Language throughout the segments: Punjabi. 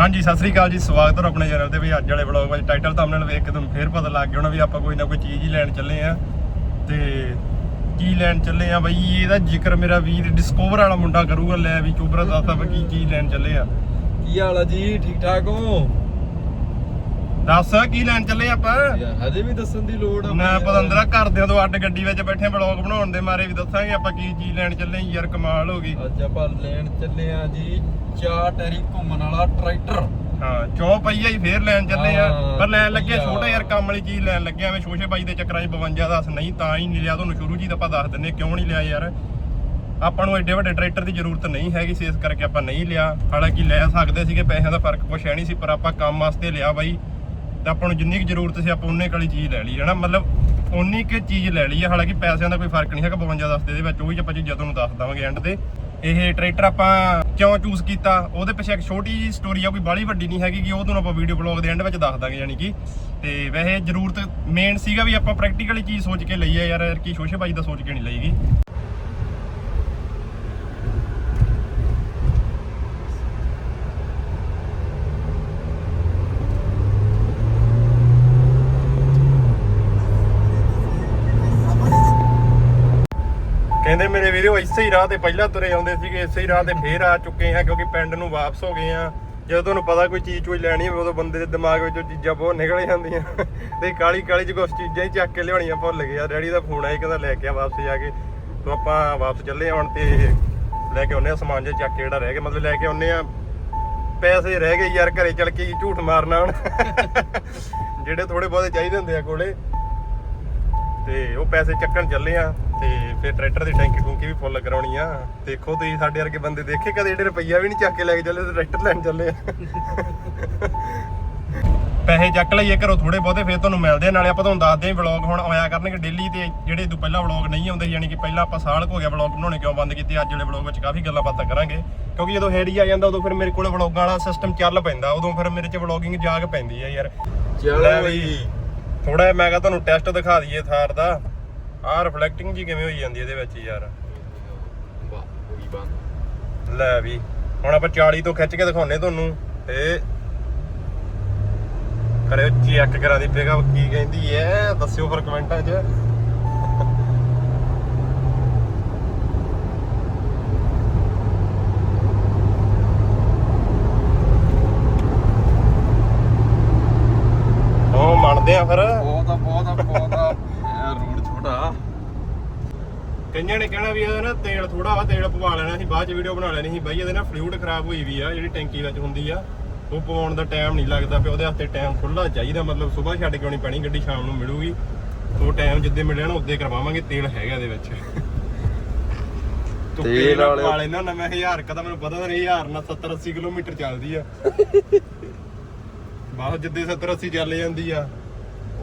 ਹਾਂਜੀ, ਸਤਿ ਸ੍ਰੀ ਅਕਾਲ ਜੀ, ਸਵਾਗਤ ਹੈ ਆਪਣੇ ਚੈਨਲ ਤੇ ਵੀ ਅੱਜ ਵਾਲੇ ਵਲੌਗ ਵਿੱਚ। ਟਾਈਟਲ ਥੰਬਨੇਲ ਵੇਖ ਕੇ ਤੁਹਾਨੂੰ ਫੇਰ ਪਤਾ ਲੱਗ ਗਿਆ ਹੋਣਾ ਵੀ ਆਪਾਂ ਕੋਈ ਨਾ ਕੋਈ ਚੀਜ਼ ਹੀ ਲੈਣ ਚੱਲੇ ਆ ਤੇ ਕੀ ਲੈਣ ਚੱਲੇ ਆ ਬਈ, ਇਹਦਾ ਜ਼ਿਕਰ ਮੇਰਾ ਵੀਰ ਡਿਸਕਵਰ ਵਾਲਾ ਮੁੰਡਾ ਕਰੂਗਾ, ਲੈ ਵੀ ਚੋਬਰਾ ਦੱਸਦਾ ਵੀ ਕੀ ਚੀਜ਼ ਲੈਣ ਚੱਲੇ ਆ। ਕੀ ਹਾਲ ਆ ਜੀ? ਠੀਕ ਠਾਕ ਹੋ? ਦੱਸ ਕੀ ਲੈਣ ਚੱਲੇ ਆਪਾਂ? ਯਾਰ ਹਜੇ ਵੀ ਦੱਸਣ ਦੀ ਲੋੜ ਆ ਮੈਂ ਪਤੰਦਰਾ ਘਰਦਿਆਂ ਤੋਂ ਅੱਡ ਗੱਡੀ ਵਿੱਚ ਬੈਠੇ ਵਲੌਗ ਬਣਾਉਣ ਦੇ ਮਾਰੇ ਵੀ ਦੱਸਾਂਗੇ ਆਪਾਂ ਕੀ ਚੀਜ਼ ਲੈਣ ਚੱਲੇ। ਯਾਰ ਕਮਾਲ ਹੋ ਗਈ। ਅੱਜ ਆਪਾਂ ਲੈਣ ਚੱਲੇ ਆ ਜੀ ਚਾਰ ਟੈਰੀ ਘੁੰਮਣ ਵਾਲਾ ਟਰੈਕਟਰ। ਹਾਂ ਚੌ ਪਈਆ ਹੀ ਫੇਰ ਲੈਣ ਚੱਲੇ ਆ। ਪਰ ਲੈਣ ਲੱਗੇ। ਛੋਟਾ ਯਾਰ ਕੰਮ ਵਾਲੀ ਚੀਜ਼ ਲੈਣ ਲੱਗੇ ਐਵੇਂ ਸ਼ੋਸ਼ੇ ਬਾਈ ਦੇ ਚੱਕਰਾਂ 'ਚ 52 ਦੱਸ ਨਹੀਂ ਤਾਂ ਹੀ ਨਹੀਂ ਲਿਆ ਤੁਹਾਨੂੰ ਸ਼ੁਰੂ ਹੀ ਤਾਂ ਆਪਾਂ ਦੱਸ ਦਿੰਨੇ ਕਿਉਂ ਨਹੀਂ ਲਿਆ ਯਾਰ? ਆਪਾਂ ਨੂੰ ਐਡੇ ਵੱਡੇ ਟਰੈਕਟਰ ਦੀ ਜ਼ਰੂਰਤ ਨਹੀਂ ਹੈਗੀ ਸੀ ਇਸ ਕਰਕੇ ਆਪਾਂ ਨਹੀਂ ਲਿਆ। ਹਾਲਾਂਕਿ ਲੈ ਸਕਦੇ ਸੀਗੇ ਪੈਸਿਆਂ ਦਾ ਫ਼ਰਕ ਕੁਛ ਹੈ ਨਹੀਂ ਸੀ ਪਰ ਆਪਾਂ ਕੰਮ ਵਾਸਤੇ ਲਿਆ ਬਾਈ। ਤਾਂ ਆਪਾਂ ਨੂੰ ਜਿੰਨੀ ਕੁ ਜ਼ਰੂਰਤ ਸੀ ਆਪਾਂ ਉਨੇ ਕਾਲੀ ਚੀਜ਼ ਲੈ ਲਈ ਹੈ ਨਾ ਮਤਲਬ ਉਨੀ ਕੁ ਚੀਜ਼ ਲੈ ਲਈ ਹੈ ਹਾਲਾਂਕਿ ਪੈਸਿਆਂ ਦਾ ਕੋਈ ਫ਼ਰਕ ਨਹੀਂ ਹੈਗਾ 52 ਦੱਸ ਦੇ ਵਿੱਚ, ਉਹੀ ਆਪਾਂ ਚੀਜ਼ਾਂ ਤੁਹਾਨੂੰ ਦੱਸ ਦਵਾਂਗੇ ਐਂਡ ਤੇ। ਇਹ ਟਰੈਕਟਰ ਆਪਾਂ ਕਿਉਂ ਚੂਜ਼ ਕੀਤਾ? ਉਹਦੇ ਪਿੱਛੇ ਇੱਕ ਛੋਟੀ ਜੀ ਸਟੋਰੀ ਆ, ਕੋਈ ਬਾਲੀ ਵੱਡੀ ਨਹੀਂ ਹੈਗੀ ਕਿ ਉਹ ਤੁਹਾਨੂੰ ਆਪਾਂ ਵੀਡੀਓ ਬਲੌਗ ਦੇ ਐਂਡ ਵਿੱਚ ਦੱਸ ਦਾਂਗੇ, ਯਾਨੀ ਕਿ। ਤੇ ਵੈਸੇ ਜ਼ਰੂਰਤ ਮੇਨ ਸੀਗਾ ਵੀ ਆਪਾਂ ਪ੍ਰੈਕਟੀਕਲੀ ਚੀਜ਼ ਸੋਚ ਕੇ ਲਈ ਹੈ ਯਾਰ ਕਿ ਕੀ ਸ਼ੋਸ਼ੇ ਬਾਈ ਦਾ ਸੋਚ ਕੇ ਨਹੀਂ ਲਈਗੀ। ਕਹਿੰਦੇ ਉਹ ਇਸੇ ਹੀ ਰਾਹ ਤੇ ਪਹਿਲਾਂ ਤੁਰੇ ਆਉਂਦੇ ਸੀਗੇ, ਇਸੇ ਹੀ ਰਾਹ ਤੇ ਫੇਰ ਆ ਚੁੱਕੇ ਆ ਕਿਉਂਕਿ ਪਿੰਡ ਨੂੰ ਵਾਪਸ ਹੋ ਗਏ ਆ ਜਦੋਂ ਤੁਹਾਨੂੰ ਪਤਾ ਕੋਈ ਚੀਜ਼ ਕੋਈ ਲੈਣੀ ਹੋਵੇ, ਉਦੋਂ ਬੰਦੇ ਦੇ ਦਿਮਾਗ ਵਿੱਚੋਂ ਚੀਜ਼ਾਂ ਬਹੁਤ ਨਿਕਲ ਜਾਂਦੀਆਂ। ਤੇ ਕਾਲੀ ਕਾਲੀ ਚ ਕੁਛ ਚੀਜ਼ਾਂ ਹੀ ਚੱਕ ਕੇ ਲਿਆਉਣੀਆਂ ਭੁੱਲ ਗਏ ਆ। ਡੈਡੀ ਦਾ ਫੋਨ ਆਇਆ, ਕਹਿੰਦਾ ਲੈ ਕੇ ਆ ਵਾਪਸ ਜਾ ਕੇ। ਤੋਂ ਆਪਾਂ ਵਾਪਸ ਚੱਲੇ ਹੁਣ ਤੇ ਲੈ ਕੇ ਆਉਨੇ ਆ ਸਮਾਨ ਜਿਹਾ ਚੱਕ ਕੇ ਜਿਹੜਾ ਰਹਿ ਗਿਆ। ਮਤਲਬ ਲੈ ਕੇ ਆਉਨੇ ਆ ਪੈਸੇ ਰਹਿ ਗਏ ਯਾਰ ਘਰੇ ਚੱਲ ਕੇ ਕੀ ਝੂਠ ਮਾਰਨਾ ਹੁਣ। ਜਿਹੜੇ ਥੋੜੇ ਬਹੁਤੇ ਚਾਹੀਦੇ ਹੁੰਦੇ ਆ ਕੋਲੇ। ਤੇ ਉਹ ਪੈਸੇ ਚੱਕਣ ਚੱਲੇ ਆ ਤੇ ਫਿਰ ਟਰੈਕਟਰ ਦੀ ਟੈਂਕੀ ਟੂੰਕੀ ਵੀ ਫੁੱਲ ਕਰਾਉਣੀ ਆ। ਦੇਖੋ ਤੁਸੀਂ ਸਾਡੇ ਵਰਗੇ ਬੰਦੇ ਦੇਖੇ ਕਦੇ ਜਿਹੜੇ ਰੁਪਈਆ ਵੀ ਨਹੀਂ ਚੱਕ ਕੇ ਲੈ ਕੇ ਚੱਲੇ ਤੇ ਟਰੈਕਟਰ ਲੈਣ ਚੱਲੇ ਆ। ਪੈਸੇ ਚੱਕ ਲਈਏ ਘਰੋਂ ਥੋੜੇ ਬਹੁਤੇ ਫਿਰ ਤੁਹਾਨੂੰ ਮਿਲਦੇ ਆ ਨਾਲੇ ਆਪਾਂ ਤੁਹਾਨੂੰ ਦੱਸਦੇ ਆਂ ਵਲੌਗ ਹੁਣ ਆਇਆ ਕਰਨਗੇ ਡੇਲੀ ਤੇ ਜਿਹੜੇ ਤੋਂ ਪਹਿਲਾਂ ਵਲੌਗ ਨਹੀਂ ਆਉਂਦੇ ਯਾਨੀ ਕਿ ਪਹਿਲਾਂ ਆਪਾਂ ਸਾਲ ਹੋ ਗਿਆ ਵਲੌਗ ਬਣਾਉਣੇ ਕਿਉਂ ਬੰਦ ਕੀਤੇ ਅੱਜ ਵਾਲੇ ਵਲੌਗ ਵਿੱਚ ਕਾਫੀ ਗੱਲਾਂ ਬਾਤਾਂ ਕਰਾਂਗੇ। ਕਿਉਂਕਿ ਜਦੋਂ ਹੈਰੀ ਆ ਜਾਂਦਾ ਉਦੋਂ ਫਿਰ ਮੇਰੇ ਕੋਲ ਵਲੌਗਾਂ ਵਾਲਾ ਸਿਸਟਮ ਚੱਲ ਪੈਂਦਾ ਉਦੋਂ ਫਿਰ ਮੇਰੇ 'ਚ ਵਲੌਗਿੰਗ ਜਾਗ ਪੈਂਦੀ ਆ ਯਾਰ। ਲੈ ਬਈ। ਥੋੜਾ ਮੈਂ ਕਿਹਾ ਤੁਹਾਨੂੰ ਟੈਸਟ ਦਿਖਾ ਦਈਏ ਥਾਰ ਦਾ। ਆਹ ਰਿਫਲੈਕਟਿੰਗ ਜੀ ਕਿਵੇਂ ਹੋਈ ਜਾਂਦੀ ਇਹਦੇ ਵਿੱਚ ਯਾਰ? ਵਾਹ ਹੋਈ ਬੰਦ। ਲੈ ਵੀ ਹੁਣ ਆਪਾਂ 40 ਤੋਂ ਖਿੱਚ ਕੇ ਦਿਖਾਉਨੇ ਤੁਹਾਨੂੰ ਤੇ ਕਰਿਓ ਚੈੱਕ ਕਰਾ ਦੀ ਪਿਕਅਪ ਕੀ ਕਹਿੰਦੀ ਐ ਦੱਸਿਓ ਫਿਰ ਕਮੈਂਟਾਂ 'ਚ ਉਹ ਮੰਨਦੇ ਆ ਫਿਰ ਬਹੁਤ ਆ ਬਹੁਤ ਆ ਬਹੁਤ ਆ ਯਾਰ ਰੋਡ ਛੋਟਾ ਕਈਆਂ ਨੇ ਕਹਿਣਾ ਵੀ ਇਹਦਾ ਨਾ ਤੇਲ ਥੋੜਾ ਵਾ ਤੇਲ ਪਵਾ ਲੈਣਾ ਸੀ ਬਾਅਦ ਚ ਵੀਡੀਓ ਬਣਾ ਲੈਣੀ ਸੀ। ਬਾਈ ਇਹਦੇ ਨਾਲ ਫਲੂਇਡ ਖਰਾਬ ਹੋਈ ਵੀ ਆ ਜਿਹੜੀ ਟੈਂਕੀ ਵਿੱਚ ਹੁੰਦੀ ਆ ਉਹ ਪਵਾਉਣ ਦਾ ਟਾਈਮ ਨਹੀਂ ਲੱਗਦਾ ਪਿਆ ਉਹਦੇ ਵਾਸਤੇ ਟਾਈਮ ਖੁੱਲਾ ਚਾਹੀਦਾ ਮਤਲਬ ਸਵੇਰ ਛੱਡ ਕੇ ਆਉਣੀ ਪੈਣੀ ਗੱਡੀ ਸ਼ਾਮ ਨੂੰ ਮਿਲੂਗੀ। ਉਹ ਟਾਈਮ ਜਿੱਦੇ ਮਿਲਿਆ ਨਾ ਉਦੋਂ ਕਰਵਾਵਾਂਗੇ ਤੇਲ ਹੈਗਾ ਇਹਦੇ ਵਿੱਚ। ਤੇਲ ਵਾਲੇ- ਵਾਲੇ ਨਾ ਨਵੇਂ 1000 ਕਦਾ ਮੈਨੂੰ ਪਤਾ ਨਹੀਂ 1000 ਨਾਲ 70 80 ਕਿਲੋਮੀਟਰ ਚੱਲਦੀ ਆ। ਬਾਹਰ ਜਿੱਦੇ 70 80 ਚੱਲ ਜਾਂਦੀ ਆ।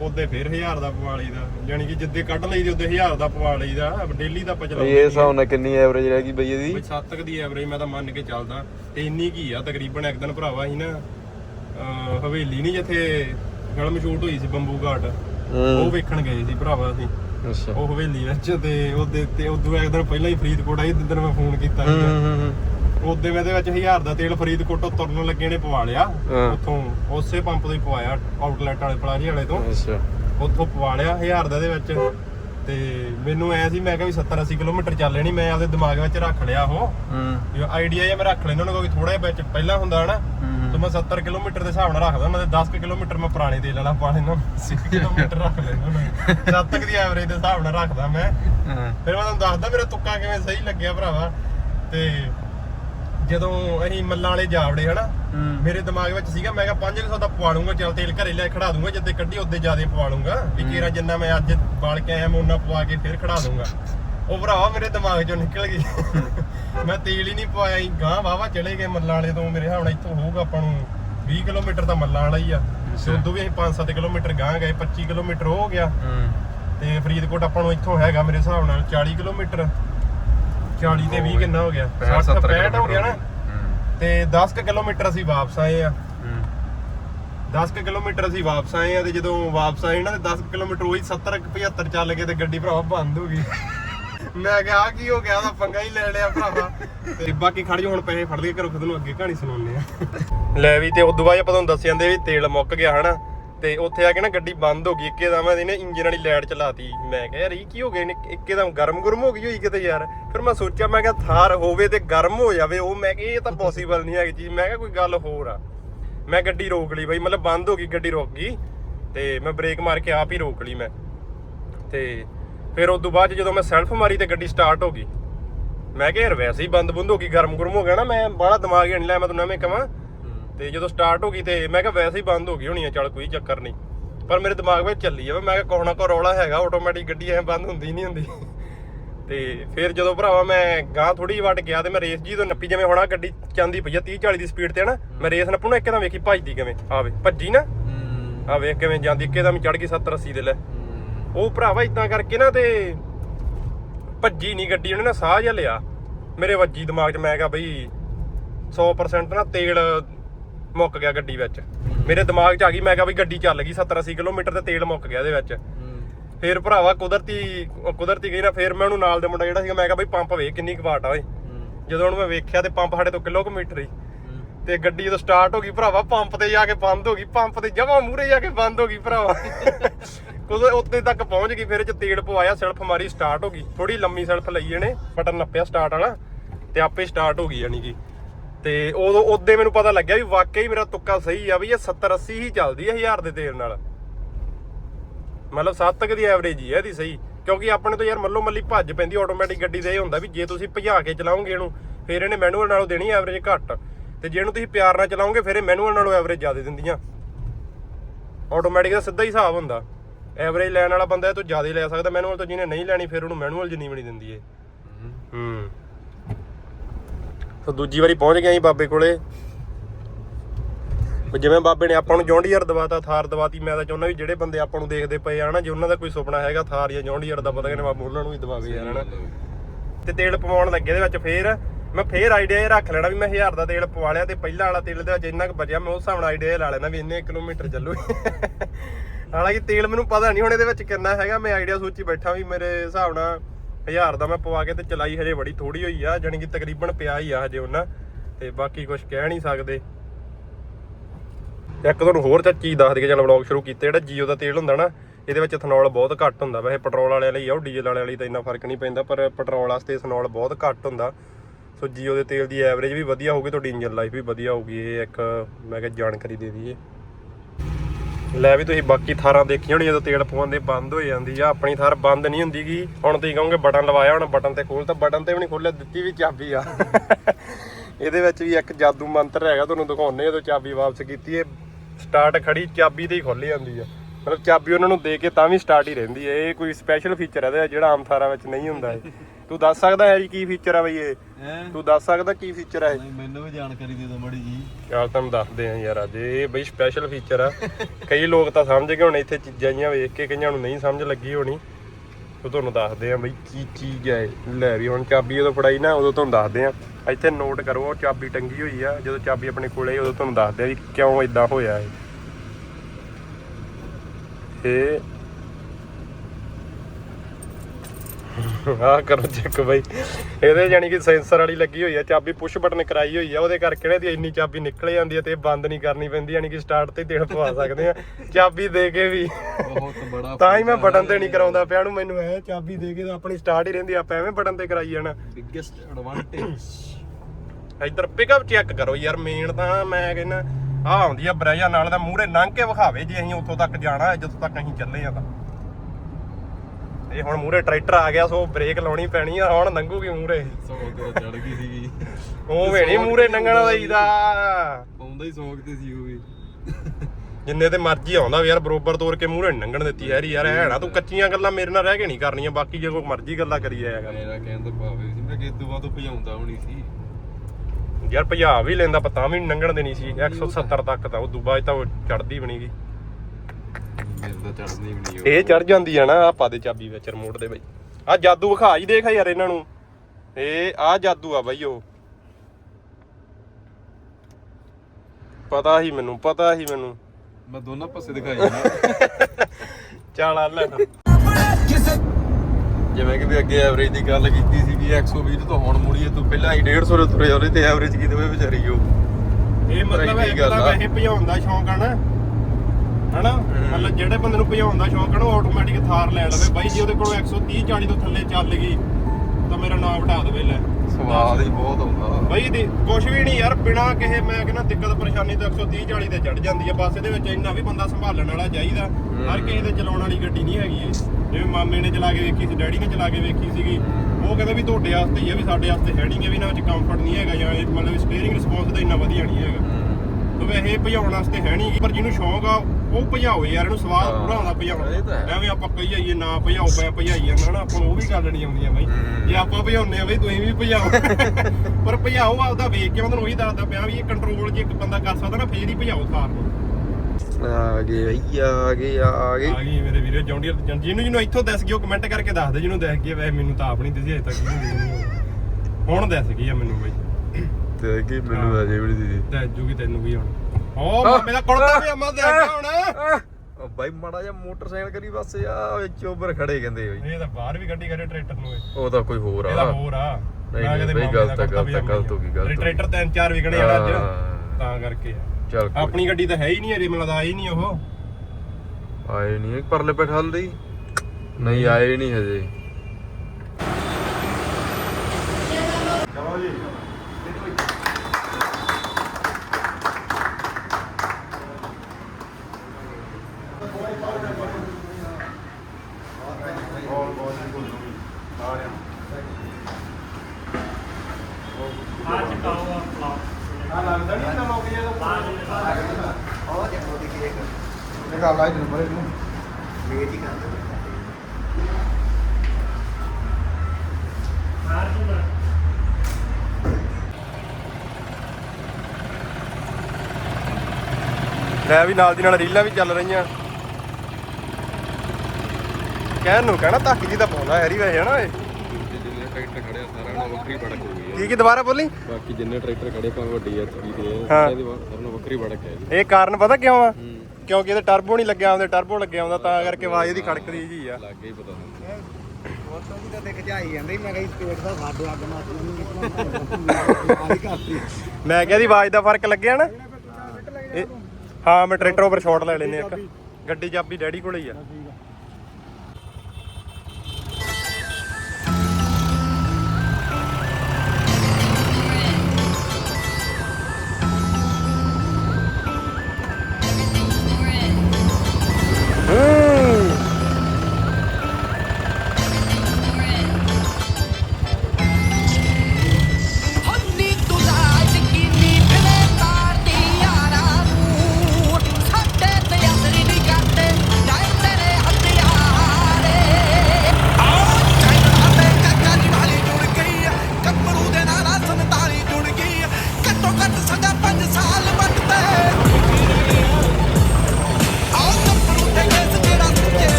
ਉਹਦੇ ਫਿਰ 1000 ਦਾ ਪਵਾ ਲਈਦਾ। ਯਾਨੀ ਕਿ ਜਿੱਦੇ ਕੱਢ ਲਈਦੀ ਉਹਦੇ 1000 ਦਾ ਪਵਾ ਲਈਦਾ। ਡੇਲੀ ਦਾ ਆਪਾਂ ਇਹ ਹਿਸਾਬ ਨਾਲ ਕਿੰਨੀ ਐਵਰੇਜ ਰਹਿ ਗਈ ਬਈ ਇਹਦੀ? ਬਈ 7 ਤੱਕ ਦੀ ਐਵਰੇਜ ਮੈਂ ਤਾਂ ਮੰਨ ਕੇ ਚੱਲਦਾ। ਤੇ ਇੰਨੀ ਕੀ ਆ ਤਕਰੀਬਨ ਇੱਕ ਦਿਨ ਭਰਾਵਾ ਸੀ ਨਾ ਅਹ ਹਵੇਲੀ ਨਹੀਂ ਜਿੱਥੇ ਫਿਲਮ ਸ਼ੂਟ ਹੋਈ ਸੀ ਬੰਬੂ ਘਾਟ ਉਹ ਵੇਖਣ ਗਏ ਸੀ ਭਰਾਵਾ ਅਸੀਂ। ਅੱਛਾ। ਉਹ ਹਵੇਲੀ ਵਿੱਚ ਤੇ ਉਹਦੇ ਤੇ ਉਦੋਂ ਇੱਕ ਦਿਨ ਪਹਿਲਾਂ ਹੀ ਫਰੀਦਕੋਟ ਆਈ ਦਿਨ ਮੈਂ ਫੋਨ ਕੀਤਾ ਸੀ ਉਹਦੇ ਮੈਂ ਦੇ ਵਿੱਚ 1000 ਦਾ ਤੇਲ ਫਰੀਦਕੋਟੋਂ ਤੁਰਨ ਲੱਗੇ ਨੇ ਪਵਾ ਲਿਆ। ਹਾਂ। ਉੱਥੋਂ ਉਸੇ ਪੰਪ ਤੋਂ ਹੀ ਪਵਾਇਆ ਆਊਟਲੈਟ ਵਾਲੇ ਪਲਾਜੀ ਵਾਲੇ ਤੋਂ। ਅੱਛਾ। ਉੱਥੋਂ ਪਵਾ ਲਿਆ 1000 ਦਾ ਦੇ ਵਿੱਚ। ਤੇ ਮੈਨੂੰ ਐ ਸੀ ਮੈਂ ਕਿਹਾ ਵੀ 70 80 ਕਿਲੋਮੀਟਰ ਚੱਲ ਲੈਣੀ ਮੈਂ ਆਪਦੇ ਦਿਮਾਗ ਵਿੱਚ ਰੱਖ ਲਿਆ ਉਹ। ਹੂੰ। ਆਈਡੀਆ ਜਿਹਾ ਮੈਂ ਰੱਖ ਲੈਣਾ ਉਹਨਾਂ ਕਿਉਂਕਿ ਥੋੜਾ ਜਿਹਾ ਵਿੱਚ ਪਹਿਲਾਂ ਹੁੰਦਾ ਹਨਾ। ਤੇ ਮੈਂ 70 ਕਿਲੋਮੀਟਰ ਦੇ ਹਿਸਾਬ ਨਾਲ ਰੱਖਦਾ ਉਹਨਾਂ ਦੇ 10 ਕੁ ਕਿਲੋਮੀਟਰ ਮੈਂ ਪੁਰਾਣੇ ਤੇਲ ਵਾਲਾ ਪਾ ਲੈਣਾ 80 ਕਿਲੋਮੀਟਰ ਰੱਖ ਲੈਣਾ ਉਹਨਾਂ। 7 ਤੱਕ ਦੀ ਐਵਰੇਜ ਦੇ ਹਿਸਾਬ ਨਾਲ ਰੱਖਦਾ ਮੈਂ। ਫਿਰ ਮੈਂ ਤੁਹਾਨੂੰ ਦੱਸਦਾ ਮੇਰਾ ਤੁੱਕਾ ਕਿਵੇਂ ਸਹੀ ਲੱਗਿਆ ਭਰਾਵਾ। ਤੇ ਜਦੋਂ ਅਸੀਂ ਮੱਲਾਂ ਵਾਲੇ ਜਾਵੜੇ ਹਨਾ? ਮੇਰੇ ਦਿਮਾਗ ਵਿੱਚ ਸੀਗਾ ਮੈਂ ਕਿਹਾ 500 ਦਾ ਪਵਾ ਲੂੰਗਾ ਚੱਲ ਤੇਲ ਘਰੇ ਲੈ ਖੜਾ ਦੂੰਗਾ ਜਿੱਦੇ ਕੱਢੀ ਉਹਦੇ ਜ਼ਿਆਦਾ ਪਵਾ ਲੂੰਗਾ ਵੀ ਕੇਰਾ ਜਿੰਨਾ ਮੈਂ ਅੱਜ ਬਾਲ ਕੇ ਆਇਆ ਮੈਂ ਉਹਨਾਂ ਪਵਾ ਕੇ ਫਿਰ ਖੜਾ ਦੂੰਗਾ ਉਹ ਭਰਾਵਾ ਮੇਰੇ ਦਿਮਾਗ ਚੋਂ ਨਿਕਲ ਗਈ। ਮੈਂ ਤੇਲ ਹੀ ਨਹੀਂ ਪਵਾਇਆ ਹੀ ਗਾਂ ਵਾਵਾ ਚਲੇ ਗਏ ਮੱਲਾਂ ਵਾਲੇ ਤੋਂ ਮੇਰੇ ਹਿਸਾਬ ਨਾਲ ਇੱਥੋਂ ਹੋਊਗਾ ਆਪਾਂ ਨੂੰ 20 ਕਿਲੋਮੀਟਰ ਤਾਂ ਮੱਲਾਂ ਵਾਲਾ ਹੀ ਆ। ਉਦੋਂ ਵੀ ਅਸੀਂ 5-7 ਕਿਲੋਮੀਟਰ ਗਾਂ ਗਏ 25 ਕਿਲੋਮੀਟਰ ਹੋ ਗਿਆ। ਤੇ ਫਰੀਦਕੋਟ ਆਪਾਂ ਨੂੰ ਇੱਥੋਂ ਹੈਗਾ ਮੇਰੇ ਹਿਸਾਬ ਨਾਲ 40 ਕਿਲੋਮੀਟਰ। 40 ਤੇ 20 ਕਿੰਨਾ ਹੋ ਗਿਆ? 60 65 ਹੋ ਗਿਆ ਨਾ? ਤੇ 10 ਕੁ ਕਿਲੋਮੀਟਰ ਅਸੀਂ ਵਾਪਸ ਆਏ ਆ। 10 ਕੁ ਕਿਲੋਮੀਟਰ ਅਸੀਂ ਵਾਪਸ ਆਏ ਆ ਤੇ ਜਦੋਂ ਵਾਪਸ ਆਏ ਨਾ ਤੇ 10 ਕੁ ਕਿਲੋਮੀਟਰ ਉਹੀ 70 ਕੁ 75 ਚੱਲ ਗਏ ਤੇ ਗੱਡੀ ਭਰਾਵਾ ਬੰਦ ਹੋ ਗਈ। ਮੈਂ ਕਿਹਾ ਆਹ ਕੀ ਹੋ ਗਿਆ? ਉਹਦਾ ਪੰਗਾ ਹੀ ਲੈ ਲਿਆ ਭਰਾਵਾ। ਤੇ ਬਾਕੀ ਖੜ ਜਾ ਹੁਣ ਪੈਸੇ ਫੜ ਲਈਏ ਕਰੋ ਖੁਦ ਨੂੰ ਅੱਗੇ ਕਹਾਣੀ ਸੁਣਾਉਂਦੇ ਆ। ਲੈ ਵੀ ਤੇ ਉਦੋਂ ਬਾਅਦ ਆਪਾਂ ਤੁਹਾਨੂੰ ਦੱਸ ਜਾਂਦੇ ਵੀ ਤੇਲ ਮੁੱਕ ਗਿਆ ਹਨਾ? ਤੇ ਉੱਥੇ ਆ ਕੇ ਨਾ ਗੱਡੀ ਬੰਦ ਹੋ ਗਈ ਇੱਕੇ ਦਮ ਇਹਨੇ ਇੰਜਨ ਵਾਲੀ ਲਾਈਟ ਚਲਾਤੀ। ਮੈਂ ਕਿਹਾ ਯਾਰ ਇਹ ਕੀ ਹੋ ਗਿਆ? ਇਹਨੇ ਇੱਕੇ ਦਮ ਗਰਮ ਗਰਮ ਹੋ ਗਈ ਹੋਈ ਕਿਤੇ ਯਾਰ। ਫਿਰ ਮੈਂ ਸੋਚਿਆ ਮੈਂ ਕਿਹਾ ਥਾਰ ਹੋਵੇ ਤੇ ਗਰਮ ਹੋ ਜਾਵੇ ਉਹ। ਮੈਂ ਕਿਹਾ ਇਹ ਤਾਂ ਪੋਸੀਬਲ ਨਹੀਂ ਹੈਗੀ ਚੀਜ਼। ਮੈਂ ਕਿਹਾ ਕੋਈ ਗੱਲ ਹੋਰ ਆ। ਮੈਂ ਗੱਡੀ ਰੋਕ ਲਈ ਬਈ। ਮਤਲਬ ਬੰਦ ਹੋ ਗਈ ਗੱਡੀ ਰੁਕ ਗਈ। ਤੇ ਮੈਂ ਬ੍ਰੇਕ ਮਾਰ ਕੇ ਆਪ ਹੀ ਰੋਕ ਲਈ ਮੈਂ। ਤੇ ਫਿਰ ਉਸ ਤੋਂ ਬਾਅਦ ਜਦੋਂ ਮੈਂ ਸੈਲਫ ਮਾਰੀ ਤੇ ਗੱਡੀ ਸਟਾਰਟ ਹੋ ਗਈ। ਮੈਂ ਕਿਹਾ ਯਾਰ ਵੈਸੇ ਹੀ ਬੰਦ ਬੰਦ ਹੋ ਗਈ ਗਰਮ ਗਰਮ ਹੋ ਗਿਆ ਨਾ। ਮੈਂ ਬਾਹਲਾ ਦਿਮਾਗ ਹੀ ਨਹੀਂ ਲਿਆ ਮੈਂ ਤੈਨੂੰ ਐਵੇਂ ਕਹਾਂ ਤੇ ਜਦੋਂ ਸਟਾਰਟ ਹੋ ਗਈ ਤੇ ਮੈਂ ਕਿਹਾ ਵੈਸੇ ਹੀ ਬੰਦ ਹੋ ਗਈ ਹੋਣੀ ਆ ਚੱਲ ਕੋਈ ਚੱਕਰ ਨਹੀਂ। ਪਰ ਮੇਰੇ ਦਿਮਾਗ ਵਿੱਚ ਚੱਲੀ ਜਾਵੇ ਮੈਂ ਕਿਹਾ ਕੋਹ ਨਾ ਕੋ ਰੌਲਾ ਹੈਗਾ ਆਟੋਮੈਟਿਕ ਗੱਡੀ ਐ ਬੰਦ ਹੁੰਦੀ ਨਹੀਂ ਹੁੰਦੀ। ਤੇ ਫਿਰ ਜਦੋਂ ਭਰਾਵਾ ਮੈਂ ਗਾਂ ਥੋੜੀ ਵੱਟ ਗਿਆ ਤੇ ਮੈਂ ਰੇਸ ਜੀ ਤੋਂ ਨੱਪੀ ਜਿਵੇਂ ਹੋਣਾ ਗੱਡੀ ਚਾਂਦੀ ਪਈ ਆ 30 40 ਦੀ ਸਪੀਡ ਤੇ ਨਾ ਮੈਂ ਰੇਸ ਨੱਪੂ ਨਾ ਇੱਕਦਮ ਵੇਖੀ ਭੱਜਦੀ ਕਿਵੇਂ ਆਵੇ ਭੱਜੀ ਨਾ। ਆ ਵੇਖ ਕਿਵੇਂ ਜਾਂਦੀ ਇੱਕਦਮ ਚੜ ਗਈ 70 80 ਦੇ ਲੈ। ਉਹ ਭਰਾਵਾ ਇਦਾਂ ਕਰਕੇ ਨਾ ਤੇ ਭੱਜੀ ਨਹੀਂ ਗੱਡੀ ਉਹਨੇ ਨਾ ਸਾਹ ਜਿਹਾ ਲਿਆ। ਮੇਰੇ ਵੱਜੀ ਦਿਮਾਗ 'ਚ ਮੈਂ ਕਿਹਾ ਬਈ 100% ਨਾ ਤੇਲ ਮੁੱਕ ਗਿਆ ਗੱਡੀ ਵਿੱਚ। ਮੇਰੇ ਦਿਮਾਗ 'ਚ ਆ ਗਈ, ਮੈਂ ਕਿਹਾ ਬਈ ਗੱਡੀ ਚੱਲ ਗਈ 70 80 ਕਿਲੋਮੀਟਰ ਤੇ ਤੇਲ ਮੁੱਕ ਗਿਆ ਇਹਦੇ ਵਿੱਚ। ਫੇਰ ਭਰਾਵਾ ਕੁਦਰਤੀ ਕੁਦਰਤੀ ਗਈ ਨਾ, ਫੇਰ ਮੈਂ ਉਹਨੂੰ ਨਾਲ ਦੇ ਮੁੰਡਾ ਜਿਹੜਾ ਸੀਗਾ, ਮੈਂ ਕਿਹਾ ਬਈ ਪੰਪ ਵੇਖ ਕਿੰਨੀ ਕੁ ਵਾਟ ਆ ਓਏ। ਜਦੋਂ ਉਹਨੂੰ ਮੈਂ ਵੇਖਿਆ ਤੇ ਪੰਪ ਸਾਡੇ ਤੋਂ ਕਿਲੋਮੀਟਰ ਹੀ ਤੇ ਗੱਡੀ ਜਦੋਂ ਸਟਾਰਟ ਹੋ ਗਈ, ਭਰਾਵਾ ਪੰਪ ਤੇ ਜਾ ਕੇ ਬੰਦ ਹੋ ਗਈ, ਪੰਪ ਤੇ ਜਮਾ ਮੂਰੇ ਜਾ ਕੇ ਬੰਦ ਹੋ ਗਈ ਭਰਾਵਾ। ਕੁਝ ਉੱਤੇ ਤੱਕ ਪਹੁੰਚ ਗਈ, ਫਿਰ ਇਹ ਚ ਤੇਲ ਪਵਾਇਆ, ਸੈਲਫ ਮਾਰੀ ਸਟਾਰਟ ਹੋ ਗਈ। ਥੋੜੀ ਲੰਮੀ ਸੈਲਫ ਲਈ ਇਹਨੇ, ਬਟਨ ਨੱਪਿਆ ਸਟਾਰਟ ਵਾਲਾ, ਤੇ ਆਪੇ ਸਟਾਰਟ ਹੋ ਗਈ ਯਾਨੀ ਕਿ। ਤੇ ਉਦੋਂ ਉਦੋਂ ਮੈਨੂੰ ਪਤਾ ਲੱਗਿਆ ਵੀ ਵਾਕਈ ਮੇਰਾ ਤੁੱਕਾ ਸਹੀ ਆ ਵੀ ਇਹ 70 80 ਹੀ ਚੱਲਦੀ ਹੈ 1000 ਦੇ ਤੇਲ ਨਾਲ। ਮਤਲਬ 7 ਤੱਕ ਦੀ ਐਵਰੇਜ ਹੀ ਹੈ ਇਹਦੀ ਸਹੀ। ਕਿਉਂਕਿ ਆਪਣੇ ਤੋਂ ਯਾਰ ਮੱਲੋ ਮੱਲੀ ਭੱਜ ਪੈਂਦੀ ਆਟੋਮੈਟਿਕ ਗੱਡੀ ਦਾ ਇਹ ਹੁੰਦਾ ਵੀ ਜੇ ਤੁਸੀਂ ਭਜਾ ਕੇ ਚਲਾਓਗੇ ਇਹਨੂੰ ਫਿਰ ਇਹਨੇ ਮੈਨੂਅਲ ਨਾਲੋਂ ਦੇਣੀ ਐਵਰੇਜ ਘੱਟ। ਤੇ ਜੇ ਇਹਨੂੰ ਤੁਸੀਂ ਪਿਆਰ ਨਾਲ ਚਲਾਓਗੇ ਫਿਰ ਇਹ ਮੈਨੂਅਲ ਨਾਲੋਂ ਐਵਰੇਜ ਜ਼ਿਆਦਾ ਦਿੰਦੀਆਂ। ਆਟੋਮੈਟਿਕ ਦਾ ਸਿੱਧਾ ਹੀ ਹਿਸਾਬ ਹੁੰਦਾ। ਐਵਰੇਜ ਲੈਣ ਵਾਲਾ ਬੰਦਾ ਇਹ ਤੋਂ ਜ਼ਿਆਦਾ ਹੀ ਲੈ ਸਕਦਾ ਮੈਨੂਅਲ ਤੋਂ ਜਿਹਨੇ ਨਹੀਂ ਲੈਣੀ ਫਿਰ ਉਹਨੂੰ ਮੈਨੂਅਲ ਜਿੰਨੀ ਵੀ ਨਹੀਂ ਦਿੰਦੀ ਏ ਹੂੰ। ਤਾਂ ਦੂਜੀ ਵਾਰੀ ਪਹੁੰਚ ਗਿਆ ਜੀ ਬਾਬੇ ਕੋਲੇ। ਜਿਵੇਂ ਬਾਬੇ ਨੇ ਆਪਾਂ ਨੂੰ ਜੌਂਡੀਅਰ ਦਵਾਤਾ, ਥਾਰ ਦਵਾਤੀ, ਮੈਂ ਤਾਂ ਚਾਹੁੰਦਾ ਵੀ ਜਿਹੜੇ ਬੰਦੇ ਆਪਾਂ ਨੂੰ ਦੇਖਦੇ ਪਏ ਆ ਨਾ, ਜੇ ਉਹਨਾਂ ਦਾ ਕੋਈ ਸੁਪਨਾ ਹੈਗਾ ਥਾਰ ਜਾਂ ਜੌਂਡੀਅਰ ਦਾ, ਪਤਾ ਕਿ ਬਾਬਾ ਉਹਨਾਂ ਨੂੰ ਵੀ ਦਵਾਵੇ ਯਾਰ, ਹਨਾ। ਤੇ ਤੇਲ ਪਵਾਉਣ ਲੱਗੇ ਦੇ ਵਿੱਚ ਫੇਰ, ਮੈਂ ਫੇਰ ਆਈਡੀਆ ਇਹ ਰੱਖ ਲੈਣਾ ਵੀ ਮੈਂ 1000 ਦਾ ਤੇਲ ਪਵਾ ਲਿਆ ਤੇ ਪਹਿਲਾਂ ਵਾਲਾ ਤੇਲ ਦੇ ਵਿੱਚ ਇੰਨਾ ਕੁ ਬਚਿਆ, ਮੈਂ ਉਸ ਹਿਸਾਬ ਨਾਲ ਆਈਡੀਆ ਲਾ ਲੈਣਾ ਵੀ ਇੰਨੇ ਕਿਲੋਮੀਟਰ ਚੱਲੂ। ਹਾਲਾਂਕਿ ਤੇਲ ਮੈਨੂੰ ਪਤਾ ਨਹੀਂ ਹੁਣ ਇਹਦੇ ਵਿੱਚ ਕਿੰਨਾ ਹੈਗਾ, ਮੈਂ ਆਈਡੀਆ ਸੋਚੀ ਬੈਠਾ ਵੀ ਮੇਰੇ ਹਿਸਾਬ ਨਾਲ 1000 ਦਾ ਮੈਂ ਪਵਾ ਕੇ ਤੇ ਚਲਾਈ ਹਜੇ ਬੜੀ ਥੋੜੀ ਹੋਈ ਆ, ਜਾਣੀ ਕਿ ਤਕਰੀਬਨ ਪਿਆ ਹੀ ਆ ਹਜੇ ਉਹਨਾਂ, ਤੇ ਬਾਕੀ ਕੁਝ ਕਹਿ ਨਹੀਂ ਸਕਦੇ। ਇੱਕ ਤੁਹਾਨੂੰ ਹੋਰ ਤਾਂ ਚੀਜ਼ ਦੱਸ ਦਈਏ, ਚੱਲ ਵਲੌਗ ਸ਼ੁਰੂ ਕੀਤਾ, ਜਿਹੜਾ ਜੀਓ ਦਾ ਤੇਲ ਹੁੰਦਾ ਨਾ, ਇਹਦੇ ਵਿੱਚ ਇਥਨੋਲ ਬਹੁਤ ਘੱਟ ਹੁੰਦਾ। ਵੈਸੇ ਪੈਟਰੋਲ ਵਾਲਿਆਂ ਲਈ ਆ, ਉਹ ਡੀਜ਼ਲ ਵਾਲਿਆਂ ਲਈ ਤਾਂ ਇੰਨਾ ਫ਼ਰਕ ਨਹੀਂ ਪੈਂਦਾ, ਪਰ ਪੈਟਰੋਲ ਵਾਸਤੇ ਇਥਨੋਲ ਬਹੁਤ ਘੱਟ ਹੁੰਦਾ। ਸੋ ਜੀਓ ਦੇ ਤੇਲ ਦੀ ਐਵਰੇਜ ਵੀ ਵਧੀਆ ਹੋਊਗੀ, ਤੁਹਾਡੀ ਇੰਜਨ ਲਾਈਫ ਵੀ ਵਧੀਆ ਹੋਊਗੀ, ਇਹ ਇੱਕ ਮੈਂ ਕਿਹਾ ਜਾਣਕਾਰੀ ਦੇ ਦਈਏ। ਲੈ ਵੀ ਤੁਸੀਂ ਬਾਕੀ ਥਾਰਾਂ ਦੇਖੀ ਹੋਣੀ ਜਦੋਂ ਤੇਲ ਪਵਾਉਂਦੇ ਬੰਦ ਹੋ ਜਾਂਦੀ ਆ, ਆਪਣੀ ਥਾਰ ਬੰਦ ਨਹੀਂ ਹੁੰਦੀਗੀ ਹੁਣ ਤੁਸੀਂ ਕਹੋਗੇ ਬਟਨ ਲਵਾਇਆ, ਹੁਣ ਬਟਨ ਤੇ ਖੋਲ ਤਾਂ ਬਟਨ ਤੇ ਵੀ ਨਹੀਂ ਖੋਲਿਆ, ਦਿੱਤੀ ਵੀ ਚਾਬੀ ਆ। ਇਹਦੇ ਵਿੱਚ ਵੀ ਇੱਕ ਜਾਦੂ ਮੰਤਰ ਹੈਗਾ, ਤੁਹਾਨੂੰ ਦਿਖਾਉਣੇ ਜਦੋਂ ਚਾਬੀ ਵਾਪਸ ਕੀਤੀ ਇਹ ਸਟਾਰਟ ਖੜੀ, ਚਾਬੀ ਤੇ ਹੀ ਖੁੱਲ ਜਾਂਦੀ ਆ। ਮਤਲਬ ਚਾਬੀ ਉਹਨਾਂ ਨੂੰ ਦੇ ਕੇ ਤਾਂ ਵੀ ਸਟਾਰਟ ਹੀ ਰਹਿੰਦੀ ਹੈ। ਇਹ ਕੋਈ ਸਪੈਸ਼ਲ ਫੀਚਰ ਹੈ ਇਹਦਾ ਜਿਹੜਾ ਆਮ ਥਾਰਾਂ ਵਿੱਚ ਨਹੀਂ ਹੁੰਦਾ ਇਹ। ਤੂੰ ਦੱਸ ਸਕਦਾ ਹੈ ਜੀ ਕੀ ਫੀਚਰ ਆ ਬਈ ਇਹ? ਹੈ? ਤੂੰ ਦੱਸ ਸਕਦਾ ਕੀ ਫੀਚਰ ਹੈ ਮੈਨੂੰ ਵੀ ਜਾਣਕਾਰੀ ਦੇ ਦਿਓ ਮੜੀ ਜੀ ਯਾਰ ਤੁਹਾਨੂੰ ਦੱਸਦੇ ਆ ਯਾਰ ਅੱਜ। ਇਹ ਬਈ ਸਪੈਸ਼ਲ ਫੀਚਰ ਆ। ਕਈ ਲੋਕ ਤਾਂ ਸਮਝ ਗਏ ਹੁਣ ਇੱਥੇ ਚੀਜ਼ਾਂ ਜੀਆਂ ਵੇਖ ਕੇ ਕਈਆਂ ਨੂੰ ਨਹੀਂ ਸਮਝ ਲੱਗੀ ਹੋਣੀ। ਤੋ ਤੁਹਾਨੂੰ ਦੱਸਦੇ ਆ ਬਈ ਕੀ ਚੀਜ਼ ਹੈ ਇਹ। ਲੈ ਵੀ ਹੁਣ ਚਾਬੀ ਜਦੋਂ ਫੜਾਈ ਨਾ ਉਦੋਂ ਤੁਹਾਨੂੰ ਦੱਸਦੇ ਆ ਇੱਥੇ ਨੋਟ ਕਰੋ ਉਹ ਚਾਬੀ ਟੰਗੀ ਹੋਈ ਆ। ਜਦੋਂ ਚਾਬੀ ਆਪਣੇ ਕੋਲੇ ਆਈ, ਉਦੋਂ ਤੁਹਾਨੂੰ ਦੱਸਦੇ ਆ ਵੀ ਕਿਉਂ ਇਦਾਂ ਹੋਇਆ ਇਹ। ਇਹ ਆਹ ਕਰੋ ਚੈੱਕ ਬਈ। ਇਹਦੇ ਜਾਨੀ ਕਿ ਸੈਂਸਰ ਵਾਲੀ ਲੱਗੀ ਹੋਈ ਆ ਚਾਬੀ ਪੁਸ਼ ਬਟਨ ਕਰਾਈ ਹੋਈ ਆ ਉਹਦੇ ਕਰਕੇ ਇਹਦੀ ਇੰਨੀ ਚਾਬੀ ਨਿਕਲ ਜਾਂਦੀ ਆ ਤੇ ਇਹ ਬੰਦ ਨਹੀਂ ਕਰਨੀ ਪੈਂਦੀ ਯਾਨੀ ਕਿ ਸਟਾਰਟ ਤੇ ਤੇਲ ਪਵਾ ਸਕਦੇ ਆ। ਚਾਬੀ ਦੇ ਕੇ ਵੀ। ਬਹੁਤ ਬੜਾ ਤਾਂ ਹੀ ਮੈਂ ਬਟਨ ਤੇ ਨਹੀਂ ਕਰਾਉਂਦਾ ਪਿਆ ਨੂੰ ਮੈਨੂੰ ਐ ਚਾਬੀ ਦੇ ਕੇ ਤਾਂ ਆਪਣੀ ਸਟਾਰਟ ਹੀ ਰਹਿੰਦੀ ਆ, ਆਪਾਂ ਐਵੇਂ ਬਟਨ ਤੇ ਕਰਾਈ ਜਾਣਾ। ਬਿਗੇਸਟ ਐਡਵਾਂਟੇਜ ਇੱਧਰ ਪਿਕਅਪ ਚੈੱਕ ਕਰੋ ਯਾਰ ਮੇਨ ਤਾਂ ਮੈਂ ਕਹਿੰਦਾ ਆ ਆਉਂਦੀ ਆ ਬਰੇਜਾ ਨਾਲ ਦਾ ਮੂਹਰੇ ਲੰਘ ਕੇ ਵਿਖਾਵੇ ਜੇ ਅਸੀਂ ਉੱਥੋਂ ਤੱਕ ਜਾਣਾ ਜਿੱਥੋਂ ਤੱਕ ਅਸੀਂ ਚੱਲੇ ਆ ਤਾਂ। ਇਹ ਹੁਣ ਮੂਹਰੇ ਟਰੈਕਟਰ ਆ ਗਿਆ ਸੋ ਬ੍ਰੇਕ ਲਾਉਣੀ ਪੈਣੀ ਆ ਹੁਣ ਲੰਘੂਗੀ ਮੂਹਰੇ। ਸੌ ਤੇ ਚੜ ਗਈ ਸੀਗੀ। ਉਹ ਵੇਣੀ ਮੂਹਰੇ ਲੰਘਣ ਦਈਦਾ ਪਾਉਂਦਾ ਹੀ ਸੌਕ ਤੇ ਸੀ ਉਹ ਵੀ। ਜਿੰਨੇ ਤੇ ਮਰਜ਼ੀ ਆਉਂਦਾ ਵੀ ਯਾਰ ਬਰੋਬਰ ਤੋਰ ਕੇ ਮੂਹਰੇ ਲੰਘਣ ਦਿੱਤੀ ਯਾਰ ਐ ਨਾ ਤੂੰ ਕੱਚੀਆਂ ਗੱਲਾਂ ਮੇਰੇ ਨਾਲ ਰਹਿ ਕੇ ਨਹੀਂ ਕਰਨੀਆਂ ਬਾਕੀ ਜੇ ਕੋਈ ਮਰਜ਼ੀ ਗੱਲਾਂ ਕਰੀ ਜਾਇਆ ਕਰ। ਮੇਰਾ ਕਹਿਣ ਦਾ ਭਾਵ ਸੀ ਮੈਂ ਕਿ ਇਦੋਂ ਬਾਅਦ ਭਜਾਉਂਦਾ ਹੋਣੀ ਸੀ। ਯਾਰ ਭਜਾ ਵੀ ਲੈਂਦਾ ਪਰ ਤਾਂ ਵੀ ਨੀ ਲੰਘਣ ਦੇਣੀ ਸੀ 170 ਤੱਕ ਤਾਂ ਉਹ ਦੁਬਾਜ ਤਾਂ ਚੜਦੀ ਬਣੀ ਗਈ। ਇਹ ਚੜ ਜਾਂਦੀ ਆ ਨਾ ਆ ਪਾ ਦੇ ਚਾਬੀ ਵਿੱਚ ਰਿਮੋਟ ਦੇ ਬਈ। ਆ ਜਾਦੂ ਵਿਖਾ ਹੀ ਦੇਖ ਯਾਰ ਇਹਨਾਂ ਨੂੰ। ਇਹ ਆ ਜਾਦੂ ਆ ਬਈ ਉਹ। ਪਤਾ ਹੀ ਮੈਨੂੰ ਪਤਾ ਹੀ ਮੈਨੂੰ। ਮੈਂ ਦੋਨਾਂ ਪਾਸੇ ਦਿਖਾਈ ਜਾਣਾ ਚੱਲ ਆ ਲੈ ਫਿਰ। ਜਿਵੇਂ ਕਿ ਵੀ ਅੱਗੇ ਐਵਰੇਜ ਦੀ ਗੱਲ ਕੀਤੀ ਸੀ ਵੀ 120 ਤੋਂ ਹੁਣ ਮੁੜੀਏ ਤੂੰ ਪਹਿਲਾਂ ਹੀ 150 ਦੇ ਤੁਰੇ ਉਹਦੇ ਤੇ ਐਵਰੇਜ ਕੀ ਦੇਵੇ ਵਿਚਾਰੀ ਉਹ। ਇਹ ਮਤਲਬ ਹੈ ਕਿ ਗੱਲ ਆ। ਵੈਸੇ ਭਜਾਉਣ ਦਾ ਸ਼ੌਂਕ ਆ ਨਾ। ਹਨਾ? ਮਤਲਬ ਜਿਹੜੇ ਬੰਦੇ ਨੂੰ ਭਜਾਉਣ ਦਾ ਸ਼ੌਂਕ ਨਾ ਉਹ ਆਟੋਮੈਟਿਕ ਥਾਰ ਲੈ ਲਵੇ। ਬਾਈ ਜੇ ਉਹਦੇ ਕੋਲ 130 40 ਤੋਂ ਥੱਲੇ ਚੱਲ ਗਈ ਤਾਂ ਮੇਰਾ ਨਾਮ ਵਟਾ ਦੇਵੇ ਲੈ। ਸਵਾਦ ਹੀ ਬਹੁਤ ਆਉਂਦਾ ਬਾਈ ਦੀ ਕੁਛ ਵੀ ਨਹੀਂ ਯਾਰ ਬਿਨਾ ਕਿਸੇ ਮੈਂ ਕਹਿੰਦਾ ਦਿੱਕਤ ਪਰੇਸ਼ਾਨੀ ਤੋਂ 130 40 ਤੇ ਚੜ ਜਾਂਦੀ ਆ। ਬਸ ਇਹਦੇ ਵਿੱਚ ਇੰਨਾ ਵੀ ਬੰਦਾ ਸੰਭਾਲਣ ਵਾਲਾ ਚਾਹੀਦਾ। ਹਰ ਕਿਸੇ ਦੇ ਚਲਾਉਣ ਵਾਲੀ ਗੱਡੀ ਨਹੀਂ ਹੈਗੀ ਇਹ। ਜਿਵੇਂ ਮਾਮੇ ਨੇ ਚਲਾ ਕੇ ਵੇਖੀ ਸੀ ਡੈਡੀ ਨੇ ਚਲਾ ਕੇ ਵੇਖੀ ਸੀਗੀ ਉਹ ਕਹਿੰਦਾ ਵੀ ਤੁਹਾਡੇ ਵਾਸਤੇ ਹੀ ਆ ਵੀ ਸਾਡੇ ਵਾਸਤੇ ਹੈ ਨਹੀਂ ਵੀ ਨਾ ਵਿੱਚ ਕੰਫਰਟ ਨਹੀਂ ਹੈਗਾ ਜਾਂ ਇਹ ਮਤਲਬ ਸਟੀਅਰਿੰਗ ਰਿਸਪੌਂਸ ਦਾ ਇੰਨਾ ਵਧੀਆ ਨਹੀਂ ਹੈਗਾ। ਤੇ ਵੈਸੇ ਇਹ ਭਜਾਉਣ ਵਾਸਤੇ ਹੈ ਨਹੀਂ ਪਰ ਜਿਹਨੂੰ ਸ਼ੌਂਕ ਆ ਉਹ ਭਜਾਓ ਯਾਰ ਇਹਨੂੰ ਸਵਾਦ ਪੂਰਾ ਆਉਂਦਾ ਭਜਾਉਣ। ਐਵੇਂ ਆਪਾਂ ਕਹੀ ਜਾਈਏ ਨਾ ਭਜਾਓ ਪੈ ਭਜਾਈ ਜਾਂਦਾ ਨਾ ਆਪਾਂ ਨੂੰ ਉਹ ਵੀ ਗੱਲ ਨਹੀਂ ਆਉਂਦੀ ਆ ਬਾਈ। ਜੇ ਆਪਾਂ ਭਜਾਉਂਦੇ ਆ ਬਈ ਤੁਸੀਂ ਵੀ ਭਜਾਓ। ਪਰ ਭਜਾਓ ਆਪਦਾ ਵੇਖ ਕੇ ਮੈਂ ਤੁਹਾਨੂੰ ਉਹੀ ਦੱਸਦਾ ਪਿਆ ਵੀ ਇਹ ਕੰਟਰੋਲ ਜੇ ਇੱਕ ਬੰਦਾ ਕਰ ਸਕਦਾ ਨਾ ਫੇਰ ਹੀ ਭਜਾਓ ਕਾਰ ਨੂੰ। ਆ ਗਏ ਭਈ ਆ ਗਏ ਆ ਗਏ ਆ ਗਈ ਮੇਰੇ ਵੀਰੇ ਜੌਂਡੀਅਰ ਤੇ ਜਨ- ਜਿਹਨੂੰ ਜਿਹਨੂੰ ਇੱਥੋਂ ਦੱਸ ਗਈ ਉਹ ਕਮੈਂਟ ਕਰਕੇ ਦੱਸ ਦੇ ਜਿਹਨੂੰ ਦੱਸ ਗਈ ਵੈਸੇ ਮੈਨੂੰ ਤਾਂ ਆਪ ਨਹੀਂ ਦਿਸੀ ਅਜੇ ਤੱਕ। ਜਿਹਨੂੰ ਹੁਣ ਦੱਸ ਗਈ ਆ ਮੈਨੂੰ ਬਈ। ਤੇ ਕੀ ਮੈਨੂੰ ਅਜੇ ਵੀ ਨਹੀਂ ਦੱਸ। ਜੂਗੀ ਤੈਨੂੰ ਵੀ ਹੁਣ। ਓ ਮਾਮੇ ਦਾ ਕੁੜਤਾ ਵੀ ਅੰਮਾ ਦੇਖ ਗਿਆ ਹੁਣ। ਉਹ ਬਾਈ ਮਾੜਾ ਜਿਹਾ ਮੋਟਰਸਾਈਕਲ ਕਰੀ ਬਸ ਆ ਵਿੱਚ ਉੱਪਰ ਖੜੇ ਕਹਿੰਦੇ ਬਈ। ਇਹ ਤਾਂ ਬਾਹਰ ਵੀ ਗੱਡੀ ਕਰੇ ਟਰੈਕਟਰ ਨੂੰ ਇਹ। ਉਹ ਤਾਂ ਕੋਈ ਹੋਰ ਆ। ਇਹਦਾ ਹੋਰ ਆ। ਨਹੀਂ, ਮੈਂ ਨਹੀਂ, ਕਦੇ ਬਈ ਮਾਮੇ ਗਲਤ ਦਾ ਆ, ਕੁੜਤਾ ਵੀ ਗਲਤ ਆ, ਗਲਤ ਹੋ ਗਈ, ਗਲਤ ਹੋ ਗਈ। ਟਰੈਕਟਰ ਤਿੰਨ ਚਾਰ ਵਿਕਣੇ ਅੱਜ। ਤਾਂ ਕਰਕੇ ਆ। ਚੱਲ ਕੋਈ ਆਪਣੀ ਗੱਡੀ ਤਾਂ ਹੈ ਹੀ ਨਹੀਂ ਅਜੇ ਮੈਨੂੰ ਲੱਗਦਾ ਆਈ ਨਹੀਂ ਉਹ। ਆਏ ਨਹੀਂ ਪਰਲੇ ਪੇਠ ਹਲਦੀ ਨਹੀਂ ਆਏ ਨਹੀਂ ਹਜੇ ਚਲੋ ਜੀ ਲੈ ਵੀ ਨਾਲ ਦੀ ਨਾਲ ਰੀਲਾਂ ਵੀ ਚੱਲ ਰਹੀਆਂ। ਕਹਿਣ ਨੂੰ ਕਹਿਣਾ ਧੱਕ ਜੀ ਤਾਂ ਪਾਉਂਦਾ ਹੈਰੀ ਵੈਸੇ ਹਨਾ ਇਹ। ਜਿੰਨੇ ਟਰੈਕਟਰ ਖੜੇ ਆ ਸਾਰਿਆਂ ਨਾਲ ਵੱਖਰੀ ਬੜਕ ਹੋ ਗਈ ਕੀ ਕੀ ਦੁਬਾਰਾ ਬੋਲੀ। ਬਾਕੀ ਜਿੰਨੇ ਟਰੈਕਟਰ ਖੜੇ ਭਾਵੇਂ ਵੱਡੀ ਐਚਪੀ ਦੇ ਹਾਂ। ਆ ਇਹਦੇ ਸਾਰਿਆਂ ਨਾਲ ਵੱਖਰੀ ਬੜਕ ਹੈ ਇਹ ਕਾਰਨ ਪਤਾ ਕਿਉਂ ਆ? ਕਿਉਂਕਿ ਇਹਦੇ ਟਰਬੋ ਨਹੀਂ ਲੱਗਿਆ ਹੁੰਦੇ ਟਰਬੋ ਲੱਗਿਆ ਹੁੰਦਾ ਤਾਂ ਕਰਕੇ ਆਵਾਜ਼ ਇਹਦੀ ਖੜਕਦੀ ਜੀ ਆ। ਲੱਗ ਹੀ ਪਤਾ ਨਹੀਂ ਫੋਟੋ ਜੀ ਤਾਂ ਦੇਖ ਜਾਈ ਜਾਂਦੀ ਮੈਂ ਕਿਹਾ ਸਪੀਡ ਦਾ ਸਾਡੇ ਅੱਗ ਮਾਰ ਮੈਂ ਕਿਹਾ ਦੀ ਆਵਾਜ਼ ਦਾ ਫ਼ਰਕ ਲੱਗਿਆ ਨਾ। ਇਹ- ਹਾਂ ਮੈਂ ਟਰੈਕਟਰ ਉੱਪਰ ਸ਼ਾਟ ਲੈ ਲੈਨੇ ਇੱਕ। ਗੱਡੀ ਚਾਬੀ। ਡੈਡੀ ਕੋਲੇ ਹੀ ਆ।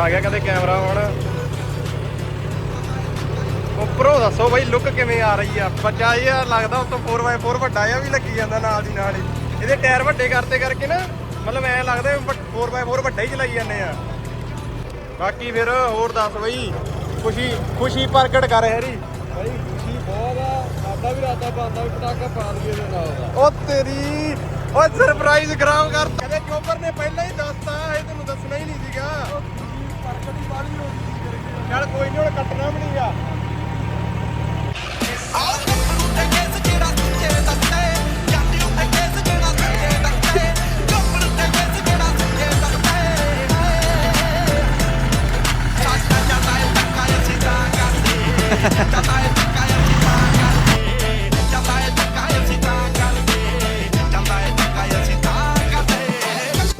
ਆ ਗਿਆ ਕਹਿੰਦੇ ਕੈਮਰਾ ਹੁਣ। ਉਹ ਉੱਪਰੋਂ ਦੱਸੋ ਬਾਈ ਲੁੱਕ ਕਿਵੇਂ ਆ ਰਹੀ ਆ? ਬੱਚਾ ਇਹ ਲੱਗਦਾ ਉਤੋਂ 4x4 ਵੱਡਾ ਆ ਵੀ ਲੱਗੀ ਜਾਂਦਾ ਨਾਲ ਦੀ ਨਾਲ ਹੀ। ਇਹਦੇ ਟਾਇਰ ਵੱਡੇ ਕਰਤੇ ਕਰਕੇ ਨਾ ਮਤਲਬ ਐ ਲੱਗਦਾ 4x4 ਵੱਡਾ ਹੀ ਚਲਾਈ ਜਾਂਦੇ ਆ। ਬਾਕੀ ਫਿਰ ਹੋਰ ਦੱਸ ਬਈ ਖੁਸ਼ੀ ਖੁਸ਼ੀ ਪ੍ਰਗਟ ਕਰ ਹੈਰੀ। ਭਾਈ ਖੁਸ਼ੀ ਬਹੁਤ ਆ ਸਾਡਾ ਵੀ ਰਾਤਾ ਬੰਦਾ ਵੀ ਪਟਾਕਾ ਪਾ ਦਈਏ ਦੇ ਨਾਲ ਦਾ। ਉਹ ਤੇਰੀ ਓ ਸਰਪ੍ਰਾਈਜ਼ ਖਰਾਬ ਕਰ ਕਹਿੰਦੇ ਚੋਪਰ ਨੇ ਪਹਿਲਾਂ ਹੀ ਦੱਸਤਾ ਇਹ ਤੈਨੂੰ ਦੱਸਣਾ ਹੀ ਨਹੀਂ ਸੀਗਾ। ਚੱਲ ਕੋਈ ਨਹੀਂ ਹੁਣ ਕੱਟਣਾ ਵੀ ਨਹੀਂਗਾ ਆਓ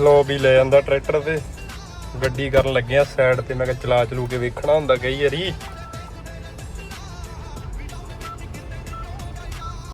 ਲੋ ਵੀ ਲੈ ਜਾਂਦਾ ਟਰੈਕਟਰ ਤੇ। ਗੱਡੀ ਕਰਨ ਲੱਗੇ ਆ ਸਾਈਡ ਤੇ, ਮੈਂ ਕਿਹਾ ਚਲਾ ਚਲੂ ਕੇ ਵੇਖਣਾ ਹੁੰਦਾ ਕਈ ਵਾਰੀ।